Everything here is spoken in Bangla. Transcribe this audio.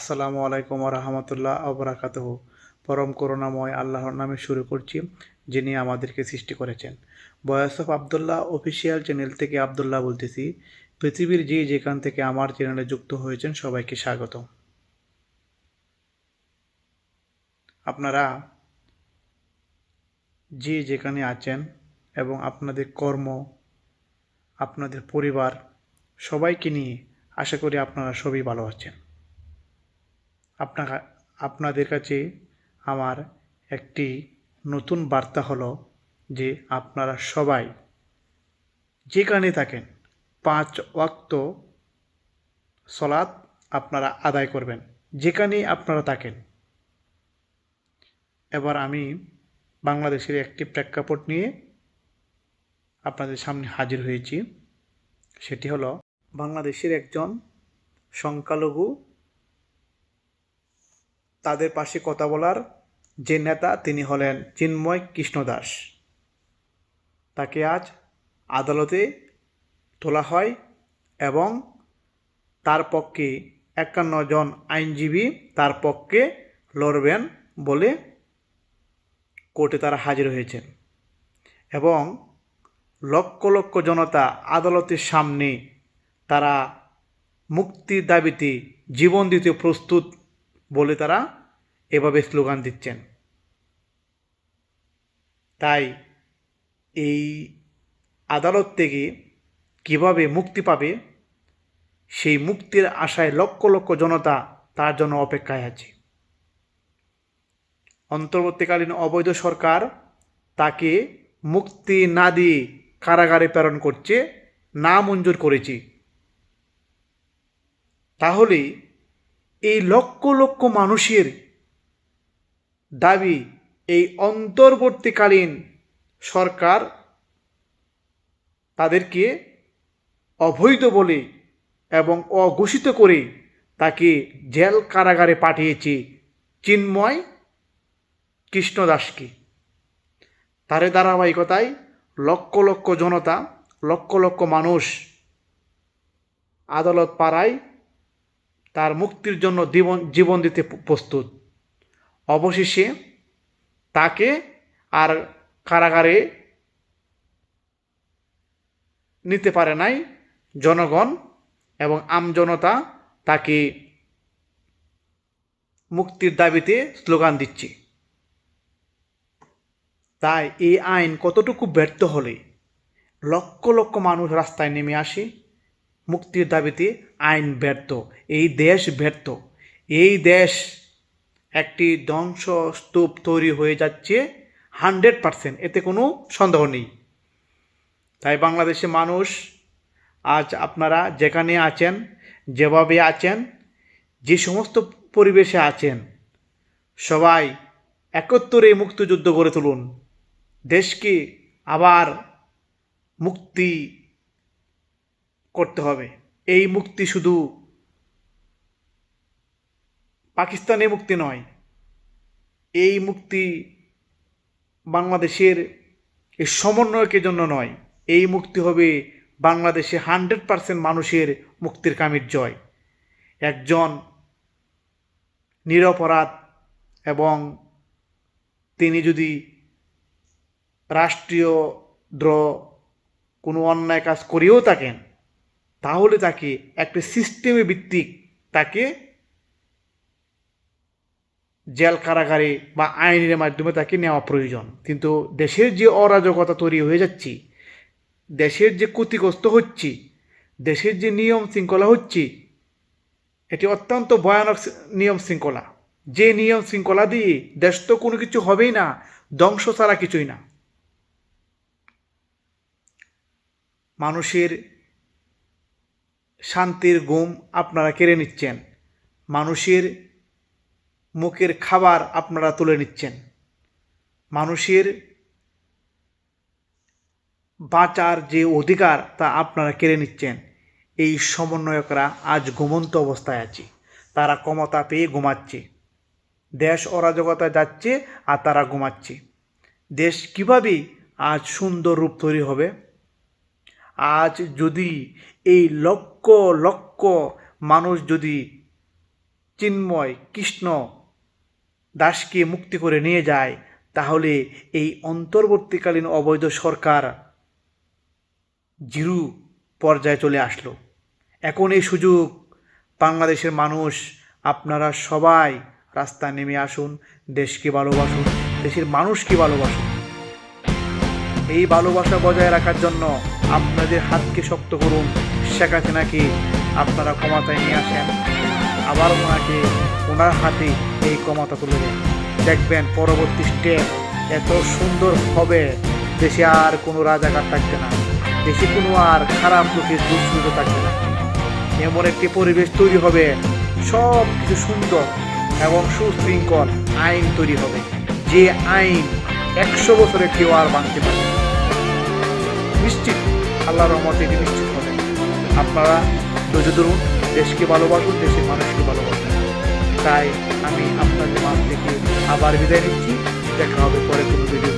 আসসালামু আলাইকুম রহমতুল্লাহ আবরাকাতহ পরম করুণাময় আল্লাহর নামে শুরু করছি, যিনি আমাদেরকে সৃষ্টি করেছেন। বয়স অফ আবদুল্লাহ অফিসিয়াল চ্যানেল থেকে আবদুল্লাহ বলতেছি, পৃথিবীর যে যেখান থেকে আমার চ্যানেলে যুক্ত হয়েছেন, সবাইকে স্বাগত আপনারা যে যেখানে আছেন এবং আপনাদের কর্ম, আপনাদের পরিবার, সবাইকে নিয়ে আশা করি আপনারা সবই ভালো আছেন। আপনারা, আপনাদের কাছে আমার একটি নতুন বার্তা হলো যে আপনারা সবাই যেখানে থাকেন, পাঁচ ওয়াক্ত সলাৎ আপনারা আদায় করবেন, যেখানেই আপনারা থাকেন। এবার আমি বাংলাদেশের একটি প্রেক্ষাপট নিয়ে আপনাদের সামনে হাজির হয়েছি। সেটি হলো বাংলাদেশের একজন সংখ্যালঘু তাদের পাশে কথা বলার যে নেতা তিনি হলেন চিন্ময় কৃষ্ণ দাস। তাকে আজ আদালতে তোলা হয় এবং তার পক্ষে একান্ন জন আইনজীবী তার পক্ষে লড়বেন বলে কোর্টে তারা হাজির হয়েছেন এবং লক্ষ লক্ষ জনতা আদালতের সামনে তারা মুক্তির দাবিতে জীবন দিতে প্রস্তুত বলে তারা এভাবে স্লোগান দিচ্ছেন। তাই এই আদালত থেকে কীভাবে মুক্তি পাবে, সেই মুক্তির আশায় লক্ষ লক্ষ জনতা তার জন্য অপেক্ষায় আছে। অন্তর্বর্তীকালীন অবৈধ সরকার তাকে মুক্তি না দিয়ে কারাগারে প্রেরণ করছে, না মঞ্জুর করেছি। তাহলে এই লক্ষ লক্ষ মানুষের দাবি এই অন্তর্বর্তীকালীন সরকার তাদেরকে অবৈধ বলে এবং অঘোষিত করে তাকে জেল কারাগারে পাঠিয়েছে চিন্ময় কৃষ্ণদাসকে। তারে ধারাবাহিকতায় লক্ষ লক্ষ জনতা, লক্ষ লক্ষ মানুষ আদালত পাড়ায় তার মুক্তির জন্য জীবন জীবন দিতে প্রস্তুত। অবশেষে তাকে আর কারাগারে নিতে পারে নাই জনগণ এবং আমজনতা তাকে মুক্তির দাবিতে স্লোগান দিচ্ছে। তাই এই আইন কতটুকু ব্যর্থ হলে লক্ষ লক্ষ মানুষ রাস্তায় নেমে আসে মুক্তির দাবিতে আইন ব্যর্থ, এই দেশ ব্যর্থ। এই দেশ একটি ধ্বংসস্তূপ তৈরি হয়ে যাচ্ছে হান্ড্রেড পারসেন্ট, এতে কোনো সন্দেহ নেই। তাই বাংলাদেশে মানুষ আজ আপনারা যেখানে আছেন, যেভাবে আছেন, যে সমস্ত পরিবেশে আছেন, সবাই একত্তরে মুক্তিযুদ্ধ গড়ে তুলুন। দেশকে আবার মুক্তি করতে হবে। এই মুক্তি শুধু পাকিস্তানে মুক্তি নয়, এই মুক্তি বাংলাদেশের এই সমন্বয়কের জন্য নয়। এই মুক্তি হবে বাংলাদেশে হান্ড্রেড পারসেন্ট মানুষের মুক্তির কামির জয়। একজন নিরপরাধ এবং তিনি যদি রাষ্ট্রীয় দ্রোহ কোনো অন্যায় কাজ করেও থাকেন তাহলে তাকে একটা সিস্টেমে ভিত্তিক তাকে জেল কারাগারে বা আইনের মাধ্যমে তাকে নেওয়া প্রয়োজন। কিন্তু দেশের যে অরাজকতা তৈরি হয়ে যাচ্ছে, দেশের যে ক্ষতিগ্রস্ত হচ্ছে, দেশের যে নিয়ম শৃঙ্খলা হচ্ছে, এটি অত্যন্ত ভয়ানক নিয়ম শৃঙ্খলা। যে নিয়ম শৃঙ্খলা দিয়ে দেশ তো কোনো কিছু হবেই না, ধ্বংস ছাড়া কিছুই না। মানুষের শান্তির ঘুম আপনারা কেড়ে নিচ্ছেন। মানুষের মুখের খাবার আপনারা তুলে নিচ্ছেন। মানুষের বাঁচার যে অধিকার তা আপনারা কেড়ে নিচ্ছেন। এই সমন্বয়করা আজ ঘুমন্ত অবস্থায় আছে। তারা ক্ষমতা পেয়ে ঘুমাচ্ছে। দেশ অরাজকতা যাচ্ছে আর তারা ঘুমাচ্ছে। দেশ কীভাবে আজ সুন্দর রূপ তৈরি হবে? আজ যদি এই লক্ষ লক্ষ মানুষ যদি চিন্ময় কৃষ্ণ দাসকে মুক্তি করে নিয়ে যায়, তাহলে এই অন্তর্বর্তীকালীন অবৈধ সরকার জিরু পর্যায়ে চলে আসলো। এখন এই সুযোগ বাংলাদেশের মানুষ, আপনারা সবাই রাস্তায় নেমে আসুন, দেশকে ভালোবাসুন, দেশের মানুষকে ভালোবাসুন। এই ভালোবাসা বজায় রাখার জন্য আপনাদের হাতকে শক্ত করুন। শেখ হাসিনাকে আপনারা ক্ষমতায় নিয়ে আসেন। আবার ওনাকে ওনার হাতে এই ক্ষমতা তুলে দেন। দেখবেন পরবর্তী স্টেপ এত সুন্দর হবে। দেশে আর কোনো রাজাকার থাকবে না। দেশে কোনো আর খারাপ লোকের দুঃসুযোগ থাকবে না। এমন একটি পরিবেশ তৈরি হবে। সব কিছু সুন্দর এবং সুশৃঙ্খল আইন তৈরি হবে। যে আইন একশো বছরে কেউ আর ভাঙতে পারবে। নিশ্চিত আল্লাহ রহমতে এটি নিশ্চিত হবে আপনারা ধৈর্য ধরুন, দেশকে ভালোবাসুন, দেশের মানুষকে ভালোবাসুন। তাই আমি আপনাদের মাঝ থেকে আবার বিদায় নিচ্ছি। দেখা হবে পরে কোনো ভিডিও